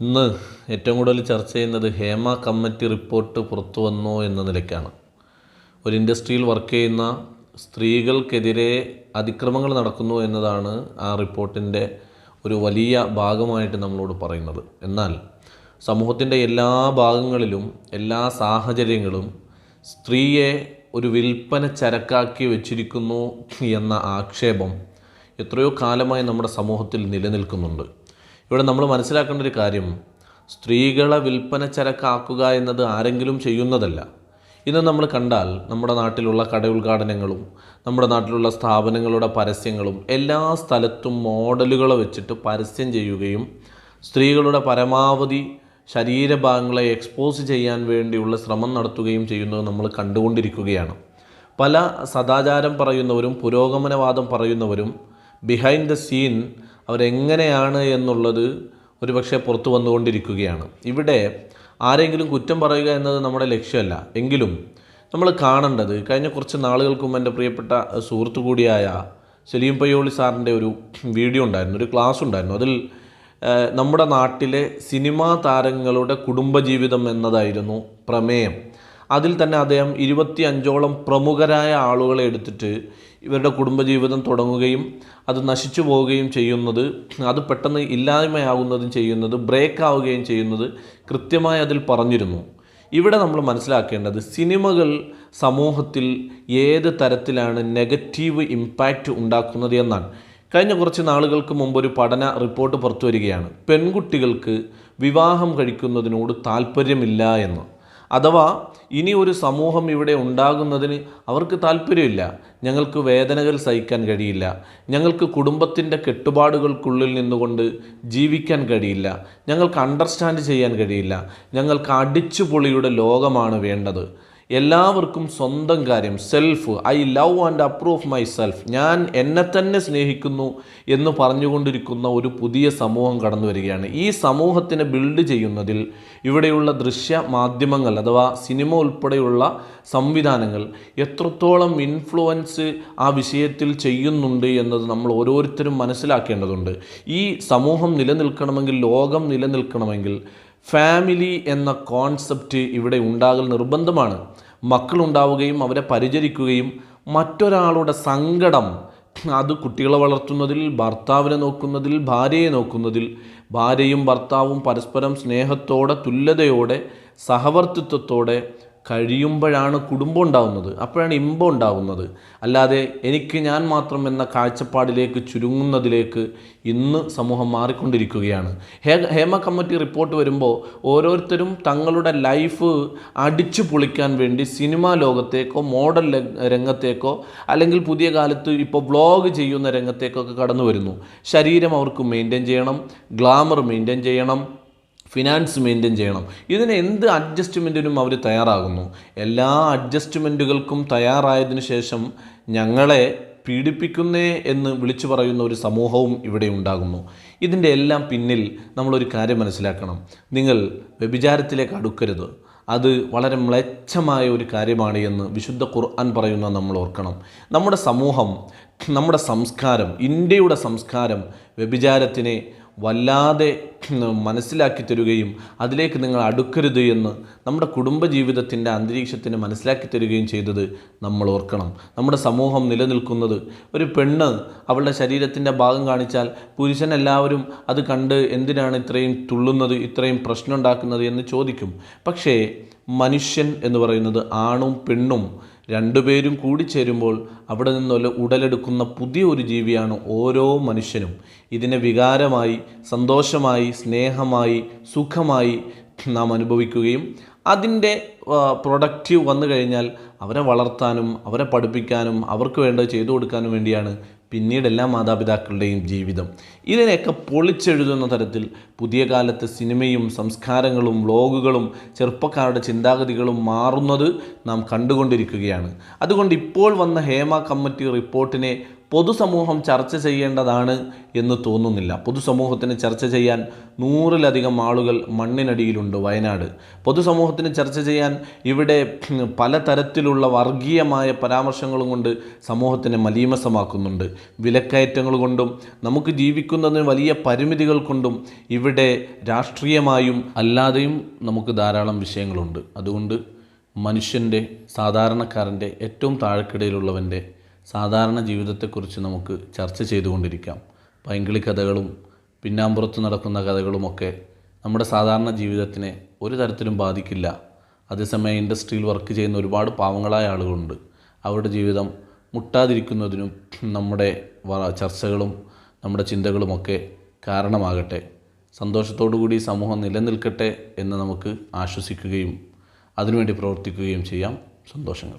ഇന്ന് ഏറ്റവും കൂടുതൽ ചർച്ച ചെയ്യുന്നത് ഹേമ കമ്മിറ്റി റിപ്പോർട്ട് പുറത്തു വന്നു എന്ന നിലയ്ക്കാണ്. ഒരു ഇൻഡസ്ട്രിയിൽ വർക്ക് ചെയ്യുന്ന സ്ത്രീകൾക്കെതിരെ അതിക്രമങ്ങൾ നടക്കുന്നു എന്നതാണ് ആ റിപ്പോർട്ടിന്റെ ഒരു വലിയ ഭാഗമായിട്ട് നമ്മളോട് പറയുന്നത്. എന്നാൽ സമൂഹത്തിന്റെ എല്ലാ ഭാഗങ്ങളിലും എല്ലാ സാഹചര്യങ്ങളും സ്ത്രീയെ ഒരു വിൽപ്പന ചരക്കാക്കി വെച്ചിരിക്കുന്നു എന്ന ആക്ഷേപം എത്രയോ കാലമായി നമ്മുടെ സമൂഹത്തിൽ നിലനിൽക്കുന്നുണ്ട്. ഇവിടെ നമ്മൾ മനസ്സിലാക്കേണ്ട ഒരു കാര്യം. സ്ത്രീകളെ വിൽപ്പന ചരക്കാക്കുക എന്നത് ആരെങ്കിലും ചെയ്യുന്നതല്ല. ഇന്ന് നമ്മൾ കണ്ടാൽ നമ്മുടെ നാട്ടിലുള്ള കട ഉദ്ഘാടനങ്ങളും നമ്മുടെ നാട്ടിലുള്ള സ്ഥാപനങ്ങളുടെ പരസ്യങ്ങളും എല്ലാ സ്ഥലത്തും മോഡലുകളെ വെച്ചിട്ട് പരസ്യം ചെയ്യുകയും സ്ത്രീകളുടെ പരമാവധി ശരീരഭാഗങ്ങളെ എക്സ്പോസ് ചെയ്യാൻ വേണ്ടിയുള്ള ശ്രമം നടത്തുകയും ചെയ്യുന്നത് നമ്മൾ കണ്ടുകൊണ്ടിരിക്കുകയാണ്. പല സദാചാരം പറയുന്നവരും പുരോഗമനവാദം പറയുന്നവരും ബിഹൈൻഡ് ദ സീൻ അവരെങ്ങനെയാണ് എന്നുള്ളത് ഒരുപക്ഷെ പുറത്തു വന്നുകൊണ്ടിരിക്കുകയാണ്. ഇവിടെ ആരെങ്കിലും കുറ്റം പറയുക എന്നത് നമ്മുടെ ലക്ഷ്യമല്ല. എങ്കിലും നമ്മൾ കാണേണ്ടത് കഴിഞ്ഞ കുറച്ച് നാളുകൾക്ക് എന്റെ പ്രിയപ്പെട്ട സുഹൃത്തു കൂടിയായ സലീം പയ്യോളി സാറിന്റെ ഒരു വീഡിയോ ഉണ്ടായിരുന്നു ഒരു ക്ലാസ് ഉണ്ടായിരുന്നു. അതിൽ നമ്മുടെ നാട്ടിലെ സിനിമാ താരങ്ങളുടെ കുടുംബജീവിതം എന്നതായിരുന്നു പ്രമേയം. അതിൽ തന്നെ അദ്ദേഹം ഇരുപത്തി അഞ്ചോളം പ്രമുഖരായ ആളുകളെ എടുത്തിട്ട് ഇവരുടെ കുടുംബജീവിതം തുടങ്ങുകയും അത് നശിച്ചു പോവുകയും ചെയ്യുന്നത് അത് പെട്ടെന്ന് ഇല്ലായ്മയാകുന്നതും ചെയ്യുന്നത് ബ്രേക്ക് ആവുകയും ചെയ്യുന്നത് കൃത്യമായി അതിൽ പറഞ്ഞിരുന്നു. ഇവിടെ നമ്മൾ മനസ്സിലാക്കേണ്ടത് സിനിമകൾ സമൂഹത്തിൽ ഏത് തരത്തിലാണ് നെഗറ്റീവ് ഇമ്പാക്റ്റ് ഉണ്ടാക്കുന്നത് എന്നാണ്. കഴിഞ്ഞ കുറച്ച് നാളുകൾക്ക് മുമ്പ് ഒരു പഠന റിപ്പോർട്ട് പുറത്തു വരികയാണ് പെൺകുട്ടികൾക്ക് വിവാഹം കഴിക്കുന്നതിനോട് താല്പര്യമില്ല എന്ന്. അഥവാ ഇനി ഒരു സമൂഹം ഇവിടെ ഉണ്ടാകുന്നതിന് അവർക്ക് താല്പര്യമില്ല. ഞങ്ങൾക്ക് വേദനകൾ സഹിക്കാൻ കഴിയില്ല. ഞങ്ങൾക്ക് കുടുംബത്തിന്റെ കെട്ടുപാടുകൾക്കുള്ളിൽ നിന്നുകൊണ്ട് ജീവിക്കാൻ കഴിയില്ല. ഞങ്ങൾക്ക് അണ്ടർസ്റ്റാൻഡ് ചെയ്യാൻ കഴിയില്ല. ഞങ്ങൾക്ക് അടിച്ചുപൊളിയുടെ ലോകമാണ് വേണ്ടത്. എല്ലാവർക്കും സ്വന്തം കാര്യം self I love and approve myself ഞാൻ എന്നെ തന്നെ സ്നേഹിക്കുന്നു എന്ന് പറഞ്ഞുകൊണ്ടിരിക്കുന്ന ഒരു പുതിയ സമൂഹം കടന്നു വരികയാണ്. ഈ സമൂഹത്തിനെ ബിൽഡ് ചെയ്യുന്നതിൽ ഇവിടെയുള്ള ദൃശ്യ മാധ്യമങ്ങൾ അഥവാ സിനിമ ഉൾപ്പെടെയുള്ള സംവിധാനങ്ങൾ എത്രത്തോളം ഇൻഫ്ലുവൻസ് ആ വിഷയത്തിൽ ചെയ്യുന്നുണ്ട് എന്നത് നമ്മൾ ഓരോരുത്തരും മനസ്സിലാക്കേണ്ടതുണ്ട്. ഈ സമൂഹം നിലനിൽക്കണമെങ്കിൽ ലോകം നിലനിൽക്കണമെങ്കിൽ ഫാമിലി എന്ന കോൺസെപ്റ്റ് ഇവിടെ ഉണ്ടാകൽ നിർബന്ധമാണ്. മക്കളുണ്ടാവുകയും അവരെ പരിചരിക്കുകയും മറ്റൊരാളുടെ സങ്കടം അത് കുട്ടികളെ വളർത്തുന്നതിൽ ഭർത്താവിനെ നോക്കുന്നതിൽ ഭാര്യയെ നോക്കുന്നതിൽ ഭാര്യയും ഭർത്താവും പരസ്പരം സ്നേഹത്തോടെ തുല്യതയോടെ സഹവർത്തിത്വത്തോടെ കഴിയുമ്പോഴാണ് കുടുംബം ഉണ്ടാവുന്നത്. അപ്പോഴാണ് ഇമ്പം ഉണ്ടാവുന്നത്. അല്ലാതെ എനിക്ക് ഞാൻ മാത്രം എന്ന കാഴ്ചപ്പാടിലേക്ക് ചുരുങ്ങുന്നതിലേക്ക് ഇന്ന് സമൂഹം മാറിക്കൊണ്ടിരിക്കുകയാണ്. ഹേ ഹേമ കമ്മിറ്റി റിപ്പോർട്ട് വരുമ്പോൾ ഓരോരുത്തരും തങ്ങളുടെ ലൈഫ് അടിച്ചു പൊളിക്കാൻ വേണ്ടി സിനിമാ ലോകത്തേക്കോ മോഡൽ രംഗത്തേക്കോ അല്ലെങ്കിൽ പുതിയ കാലത്ത് ഇപ്പോൾ വ്ളോഗ് ചെയ്യുന്ന രംഗത്തേക്കൊക്കെ കടന്നു വരുന്നു. ശരീരം അവർക്ക് മെയിന്റെയിൻ ചെയ്യണം ഗ്ലാമർ മെയിന്റെയിൻ ചെയ്യണം ഫിനാൻസ് മെയിന്റെയിൻ ചെയ്യണം. ഇതിന് എന്ത് അഡ്ജസ്റ്റ്മെന്റിനും അവർ തയ്യാറാകുന്നു? എല്ലാ അഡ്ജസ്റ്റ്മെന്റുകൾക്കും തയ്യാറായതിനു ശേഷം ഞങ്ങളെ പീഡിപ്പിക്കുന്നേ എന്ന് വിളിച്ചു പറയുന്ന ഒരു സമൂഹവും ഇവിടെ ഉണ്ടാകുന്നു. ഇതിന്റെ എല്ലാം പിന്നിൽ നമ്മളൊരു കാര്യം മനസ്സിലാക്കണം. നിങ്ങൾ വ്യഭിചാരത്തിലേക്ക് അടുക്കരുത്. അത് വളരെ മ്ലേച്ഛമായ ഒരു കാര്യമാണ് എന്ന് വിശുദ്ധ ഖുർആൻ പറയുന്ന നമ്മൾ ഓർക്കണം. നമ്മുടെ സമൂഹം നമ്മുടെ സംസ്കാരം ഇന്ത്യയുടെ സംസ്കാരം വ്യഭിചാരത്തിനെ വല്ലാതെ മനസ്സിലാക്കി തരുകയും അതിലേക്ക് നിങ്ങൾ അടുക്കരുത് എന്ന് നമ്മുടെ കുടുംബജീവിതത്തിന്റെ അന്തരീക്ഷത്തിന് മനസ്സിലാക്കി തരികയും ചെയ്തത് നമ്മൾ ഓർക്കണം. നമ്മുടെ സമൂഹം നിലനിൽക്കുന്നത് ഒരു പെണ്ണ് അവളുടെ ശരീരത്തിന്റെ ഭാഗം കാണിച്ചാൽ പുരുഷൻ എല്ലാവരും അത് കണ്ട് എന്തിനാണ് ഇത്രയും തുള്ളുന്നത് ഇത്രയും പ്രശ്നം ഉണ്ടാക്കുന്നത് എന്ന് ചോദിക്കും. പക്ഷേ മനുഷ്യൻ എന്ന് പറയുന്നത് ആണും പെണ്ണും രണ്ടുപേരും കൂടി ചേരുമ്പോൾ അവിടെ നിന്നുള്ള ഉടലെടുക്കുന്ന പുതിയ ഒരു ജീവിയാണ് ഓരോ മനുഷ്യനും. ഇതിനെ വികാരമായി സന്തോഷമായി സ്നേഹമായി സുഖമായി നാം അനുഭവിക്കുകയും അതിന്റെ പ്രൊഡക്റ്റീവ് വന്നു കഴിഞ്ഞാൽ അവരെ വളർത്താനും അവരെ പഠിപ്പിക്കാനും അവർക്ക് വേണ്ടത് ചെയ്തു കൊടുക്കാനും വേണ്ടിയാണ് പിന്നീട് എല്ലാ മാതാപിതാക്കളുടെയും ജീവിതം. ഇതിനെയൊക്കെ പൊളിച്ചെഴുതുന്ന തരത്തിൽ പുതിയ കാലത്തെ സിനിമയും സംസ്കാരങ്ങളും വ്ലോഗുകളും ചെറുപ്പക്കാരുടെ ചിന്താഗതികളും മാറുന്നത് നാം കണ്ടുകൊണ്ടിരിക്കുകയാണ്. അതുകൊണ്ട് ഇപ്പോൾ വന്ന ഹേമ കമ്മിറ്റി റിപ്പോർട്ടിനെ പൊതുസമൂഹം ചർച്ച ചെയ്യേണ്ടതാണ് എന്ന് തോന്നുന്നില്ല. പൊതുസമൂഹത്തിന് ചർച്ച ചെയ്യാൻ നൂറിലധികം ആളുകൾ മണ്ണിനടിയിലുണ്ട് വയനാട്. പൊതുസമൂഹത്തിന് ചർച്ച ചെയ്യാൻ ഇവിടെ പലതരത്തിലുള്ള വർഗീയമായ പരാമർശങ്ങളും കൊണ്ട് സമൂഹത്തിനെ മലീമസമാക്കുന്നുണ്ട്. വിലക്കയറ്റങ്ങൾ കൊണ്ടും നമുക്ക് ജീവിക്കുന്നതിന് വലിയ പരിമിതികൾ കൊണ്ടും ഇവിടെ രാഷ്ട്രീയമായും അല്ലാതെയും നമുക്ക് ധാരാളം വിഷയങ്ങളുണ്ട്. അതുകൊണ്ട് മനുഷ്യന്റെ സാധാരണക്കാരന്റെ ഏറ്റവും താഴെക്കിടയിലുള്ളവന്റെ സാധാരണ ജീവിതത്തെക്കുറിച്ച് നമുക്ക് ചർച്ച ചെയ്തുകൊണ്ടിരിക്കാം. പൈങ്കിളി കഥകളും പിന്നാമ്പുറത്ത് നടക്കുന്ന കഥകളുമൊക്കെ നമ്മുടെ സാധാരണ ജീവിതത്തിനെ ഒരു തരത്തിലും ബാധിക്കില്ല. അതേസമയം ഇൻഡസ്ട്രിയിൽ വർക്ക് ചെയ്യുന്ന ഒരുപാട് പാവങ്ങളായ ആളുകളുണ്ട്. അവരുടെ ജീവിതം മുട്ടാതിരിക്കുന്നതിനും നമ്മുടെ ചർച്ചകളും നമ്മുടെ ചിന്തകളുമൊക്കെ കാരണമാകട്ടെ. സന്തോഷത്തോടു കൂടി സമൂഹം നിലനിൽക്കട്ടെ എന്ന് നമുക്ക് ആശ്വസിക്കുകയും അതിനുവേണ്ടി പ്രവർത്തിക്കുകയും ചെയ്യാം. സന്തോഷങ്ങൾ.